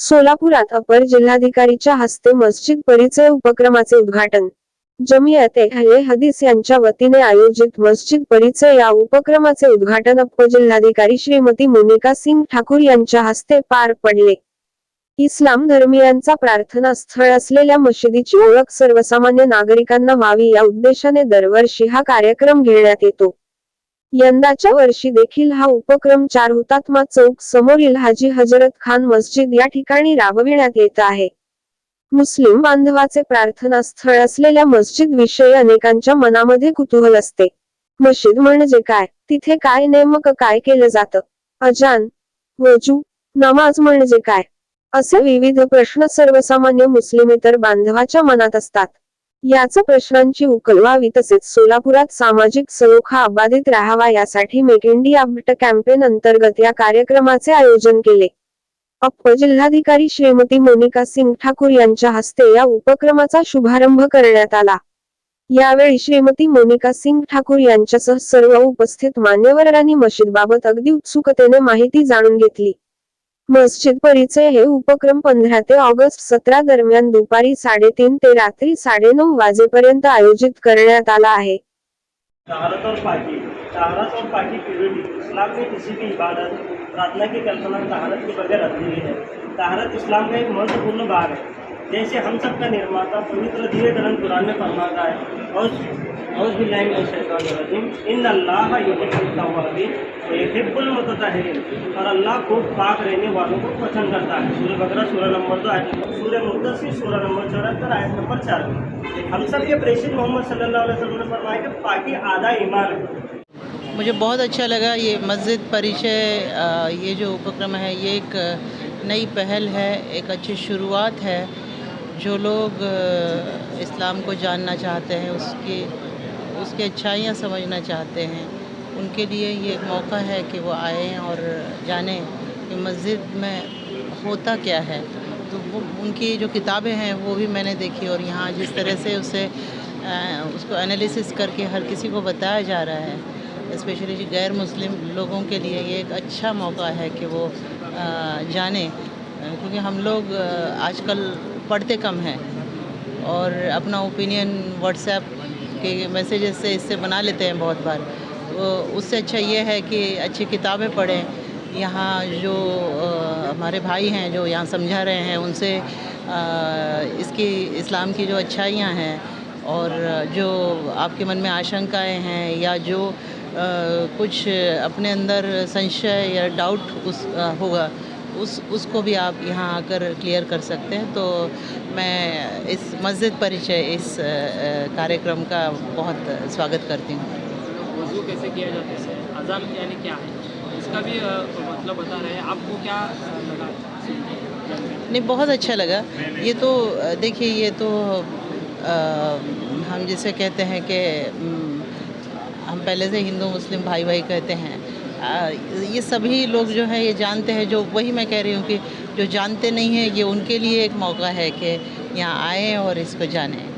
सोलापुरात अपर जिल्हाधिकारीच्या हस्ते मस्जिद परिचय उपक्रमाचे उद्घाटन. जमियत ए हदीस यांच्या वतीने आयोजित मस्जिद परिचय या उपक्रमाचे उद्घाटन अप्पर जिल्हाधिकारी श्रीमती मोनिका सिंग ठाकूर यांच्या हस्ते पार पडले. इस्लाम धर्मीयांचा प्रार्थना स्थळ असलेल्या मशिदीची ओळख सर्वसामान्य नागरिकांना व्हावी या उद्देशाने दरवर्षी हा कार्यक्रम घेण्यात येतो. यंदाच्या वर्षी देखील हा उपक्रम चार हुतात्मा चौक समोरील हाजी हजरत खान मस्जिद या ठिकाणी राबविण्यात येत आहे. मुस्लिम बांधवाचे प्रार्थना स्थळ असलेल्या मस्जिद विषयी अनेकांच्या मनामध्ये कुतूहल असते. मशीद म्हणजे काय? तिथे काय नेमकं काय केलं जातं? अजान वजू नमाज म्हणजे काय? असे विविध प्रश्न सर्वसामान्य मुस्लिमेतर बांधवाच्या मनात असतात. याच प्रश्नांची उकल व्हावी तसेच सोलापुरात सामाजिक सलोखा अबाधित राहावा यासाठी मेक इंडिया बिट कॅम्पेन अंतर्गत या कार्यक्रमाचे आयोजन केले. अप्प जिल्हाधिकारी श्रीमती मोनिका सिंग ठाकूर यांच्या हस्ते या उपक्रमाचा शुभारंभ करण्यात आला. यावेळी श्रीमती मोनिका सिंग ठाकूर यांच्यासह सर्व उपस्थित मान्यवरांनी मशीदबाबत अगदी उत्सुकतेने माहिती जाणून घेतली. मस्जिद परिचय हे उपक्रम पंधरा ते ऑगस्ट सतरा दरम्यान दुपारी साडेतीन ते रात्री साडेनऊ वाजेपर्यंत आयोजित करण्यात आला आहे. और और प्योरिटी इस्लाम में किसी भी इबादत प्रार्थना की कल्पना के बगैर अधूरी है इस्लाम का एक महत्त्वपूर्ण भाग है जैसे हम सब का निर्माता पवित्र धीरे ग्रंथ कुरान में फरमाता है और अल्लाह खूब पाक रहने वालों को पसंद करता है। सूर्य बकरा सूर्य नंबर दो आयत सूर्य मुद्दसी सूर्य नंबर चौहत्तर आयत नंबर चार। हम सब ये प्रेषित मोहम्मद सल्लल्लाहु अलैहि वसल्लम ने फरमाया कि पाकी आधा ईमान मुझे बहुत अच्छा लगा ये मस्जिद परिचय ये जो उपक्रम है, ये एक नई पहल है, एक अच्छी शुरुआत है, जो लोग इस्लाम को जानना चाहते हैं उसकी उसकी अच्छाइयाँ समझना चाहते हैं। उनके लिए ये एक मौका है कि वो आएँ और जानें कि मस्जिद में होता क्या है। तो वो उनकी जो किताबें हैं वो भी मैंने देखी और यहाँ जिस तरह से उसे अ, उसको एनालिसिस करके हर किसी को बताया जा रहा है स्पेशली गैर मुस्लिम लोगों के लिए ये एक अच्छा मौका है कि वो अ, जानें क्योंकि हम लोग आजकल पढ़ते कम हैं। और अपना ओपिनियन व्हाट्सएप के मैसेजेस से इससे बना लेते हैं बहुत बार। तो उससे अच्छा ये है कि अच्छी किताबें पढ़ें। यहाँ जो हमारे भाई हैं जो यहाँ समझा रहे हैं उनसे इसकी इस्लाम की जो अच्छाइयाँ हैं और जो आपके मन में आशंकाएँ हैं या जो अ, कुछ अपने अंदर संशय या डाउट उस अ, होगा उस उसको भी आप यहाँ आकर क्लियर कर सकते हैं। तो मैं इस मस्जिद परिचय इस कार्यक्रम का बहुत स्वागत करती हूँ। वज़ू कैसे किया जाता है? अज़ान यानी क्या है? इसका भी मतलब बता रहे हैं। आपको क्या लगा? नहीं बहुत अच्छा लगा। ये तो देखिए ये तो अ, हम जिसे कहते हैं कि हम पहले से हिंदू मुस्लिम भाई भाई कहते हैं। अ, ये सभी लोग जो हैं ये जानते हैं जो वही मैं कह रही हूँ कि जो जानते नहीं हैं, ये उनके लिए एक मौका है कि यहाँ आएँ और इसको जानें।